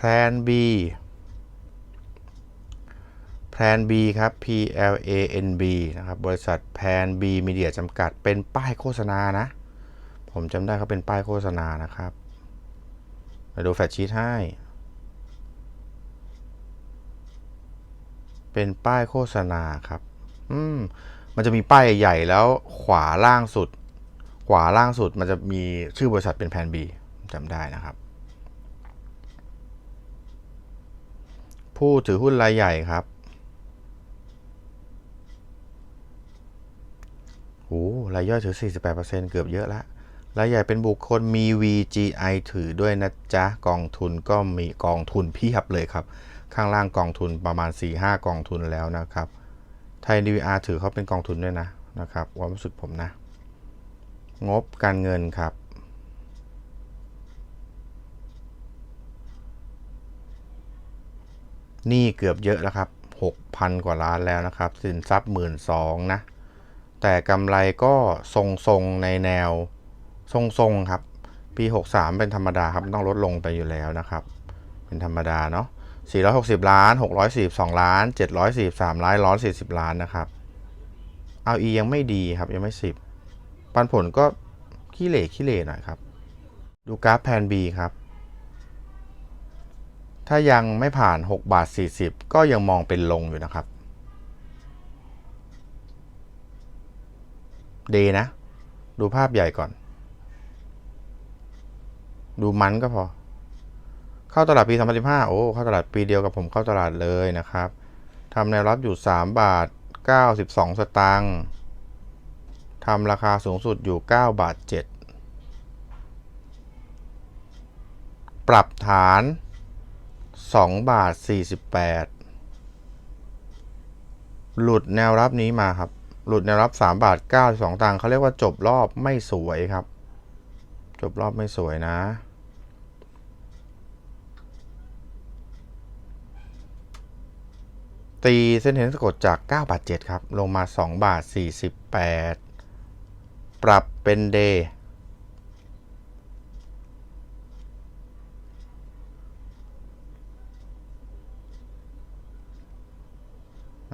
Plan B Plan B ครับ P L A N B นะครับ บริษัท Plan B Media จำกัด เป็นป้ายโฆษณานะ ผมจำได้เขาเป็นป้ายโฆษณานะครับ มาดูแฟชชีตให้ เป็นป้ายโฆษณาครับ อืม มันจะมีป้ายใหญ่แล้วขวาล่างสุด ขวาล่างสุดมันจะมีชื่อบริษัทเป็นแพน B จำได้นะครับ ผู้ถือหุ้นรายใหญ่ครับโอ้รายย่อยถือ 48%เกือบเยอะละรายใหญ่เป็นบุคคลมี VGI ถือด้วยนะจ๊ะ กองทุนก็มีกองทุนเพียบเลยครับ ข้างล่างกองทุนประมาณ 4-5 กองทุนแล้วนะครับ ไทย DVR ถือเขาเป็นกองทุนด้วยนะนะครับความรู้สึกผมนะ งบการเงินครับ หนี่เกือบเยอะแล้วครับ 6,000 กว่าล้านแล้วนะครับ สินทรัพย์หมื่นสองนะ แต่กำไรก็ทรงๆในแนวทรงๆครับ ปี 63 เป็นธรรมดาครับต้องลดลงไปอยู่แล้วนะครับ เป็นธรรมดาเนาะ460 ล้าน 642 ล้าน 743 ล้าน140 ล้านนะครับ เอาอียังไม่ดีครับยังไม่ 10 ปันผลก็ขี้เหร่ขี้เหร่หน่อยครับ ดูกราฟแพน B ครับ ถ้ายังไม่ผ่าน 6 บาท 40 ก็ยังมองเป็นลงอยู่นะครับเดนะ ดูภาพใหญ่ก่อน ดูมันก็พอ เข้าตลาดปี 2015 โอ้ เข้าตลาดปีเดียวกับผมเข้าตลาดเลยนะครับทำแนวรับอยู่ 3 บาท 92 สตางค์ทำราคาสูงสุดอยู่ 9 บาท 7 ปรับฐาน 2บาท48หลุดแนวรับนี้มาครับ หลุดแนวรับ3บาท92ตังค์เขาเรียกว่าจบรอบไม่สวยครับ จบรอบไม่สวยนะตีเส้นเห็นสะกดจาก 9 บาท 7 ครับ ลงมา 2 บาท 48 ปรับเป็นเดย์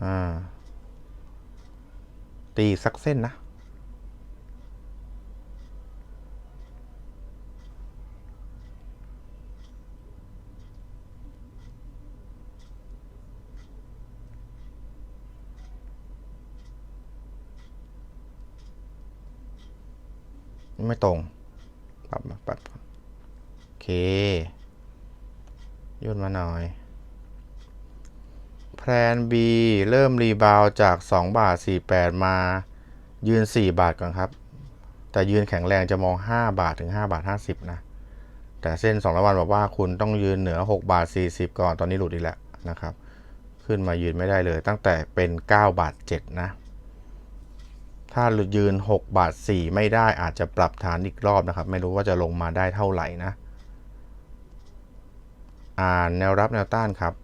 อ่า ตีสักเส้นนะ ไม่ตรง ปรับมาปรับโอเค ย่นมาหน่อย แพลน B เริ่มรีบาวจาก 2 บาท 48 มา ยืน 4 บาทก่อนครับ แต่ยืนแข็งแรงจะมอง 5 บาทถึง 5 บาท 50 นะ แต่เส้น2วันบอกว่าคุณต้องยืนเหนือ 6 บาท 40 ก่อนตอนนี้หลุดอีกแล้วนะครับ ขึ้นมายืนไม่ได้เลย ตั้งแต่เป็น 9 บาท 7 นะ ถ้าหลุดยืน 6 บาท 4 ไม่ได้อาจจะปรับฐานอีกรอบนะครับ ไม่รู้ว่าจะลงมาได้เท่าไหร่นะ อ่านแนวรับแนวต้านครับ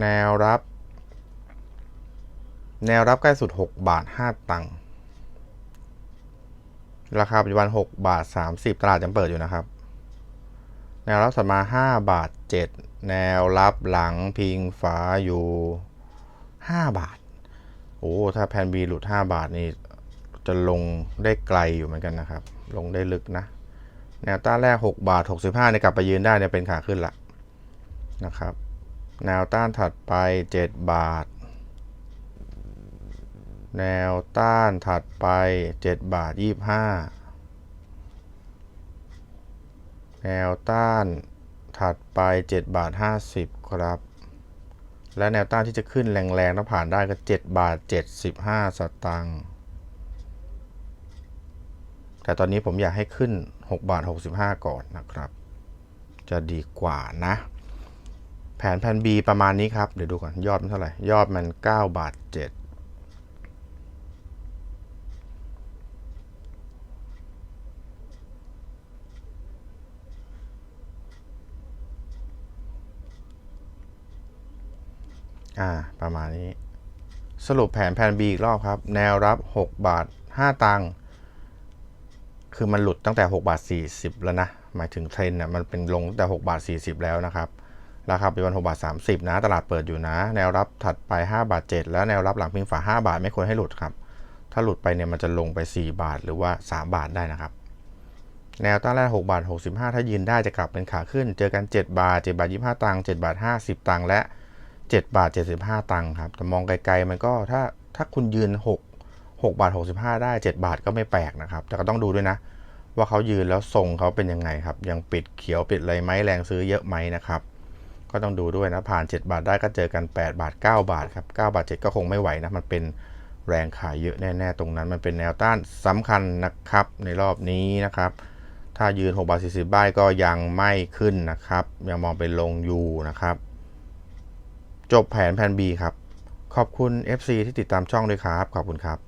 แนวรับ แนวรับใกล้สุด 6 บาท 5 ตังค์ราคาปัจจุบัน 6 บาท 30 ตลาดยังเปิดอยู่นะครับ แนวรับถัดมา5บาท 7 แนวรับหลังพิงฝาอยู่ 5 บาท โอ้ ถ้าแพน B หลุด 5 บาทนี่จะลงได้ไกลอยู่เหมือนกันนะครับ ลงได้ลึกนะ แนวต้านแรก 6 บาท 65เนี่ยกลับไปยืนได้เนี่ยเป็นขาขึ้นละนะครับ แนวต้านถัดไป 7 บาท แนวต้านถัดไป 7 บาท 25 แนวต้านถัดไป 7 บาท 50 ครับ และแนวต้านที่จะขึ้นแรงๆต้องผ่านได้ก็ 7 บาท 75 สตางค์แต่ตอนนี้ผมอยากให้ขึ้น 6 บาท 65 ก่อนนะครับ จะดีกว่านะ แผนแผน B ประมาณนี้ครับ เดี๋ยวดูก่อน ยอดมันเท่าไหร่ ยอดมัน 9 บาท 7 อ่า ประมาณนี้ สรุปแผนแผน B อีกรอบครับ แนวรับ 6 บาท 5 ตังค์คือมันหลุดตั้งแต่ 6 บาท 40 แล้วนะ หมายถึงเทรนด์น่ะมันเป็นลงตั้งแต่ 6 บาท 40 แล้วนะครับ ราคาปัจจุบัน6บาท30 นะ ตลาดเปิดอยู่นะ แนวรับถัดไป 5 บาท 7 แล้วแนวรับหลังพิงฝา 5 บาทไม่ควรให้หลุดครับ ถ้าหลุดไปเนี่ยมันจะลงไป 4 บาทหรือว่า 3 บาทได้นะครับ แนวต้านแรก6บาท65 ถ้ายืนได้จะกลับเป็นขาขึ้น เจอกัน 7 บาท 7 บาท 25 ตังค์7บาท 50 ตังค์และ 7 บาท 75 ตังค์ครับ แต่มองไกลๆมันก็ถ้าถ้าคุณยืน 6 6บาท65 ได้ 7 บาทก็ไม่แปลกนะครับ แต่ก็ต้องดูด้วยนะ ว่าเขายืนแล้วทรงเขาเป็นยังไงครับ ยังปิดเขียวปิดอะไรไหมแรงซื้อเยอะไหมนะครับ ก็ต้องดูด้วยนะผ่าน 7 บาทได้ก็เจอกัน 8 บาท 9 บาทครับ9บาท 7 ก็คงไม่ไหวนะ มันเป็นแรงขายเยอะแน่ ๆ ตรงนั้น มันเป็นแนวต้านสำคัญนะครับในรอบนี้นะครับ ถ้ายืน 6 บาท 40บาทก็ยังไม่ขึ้นนะครับ ยังมองเป็นลงอยู่นะครับ จบแผนแผน B ครับ ขอบคุณ FC ที่ติดตามช่องด้วยครับ ขอบคุณครับ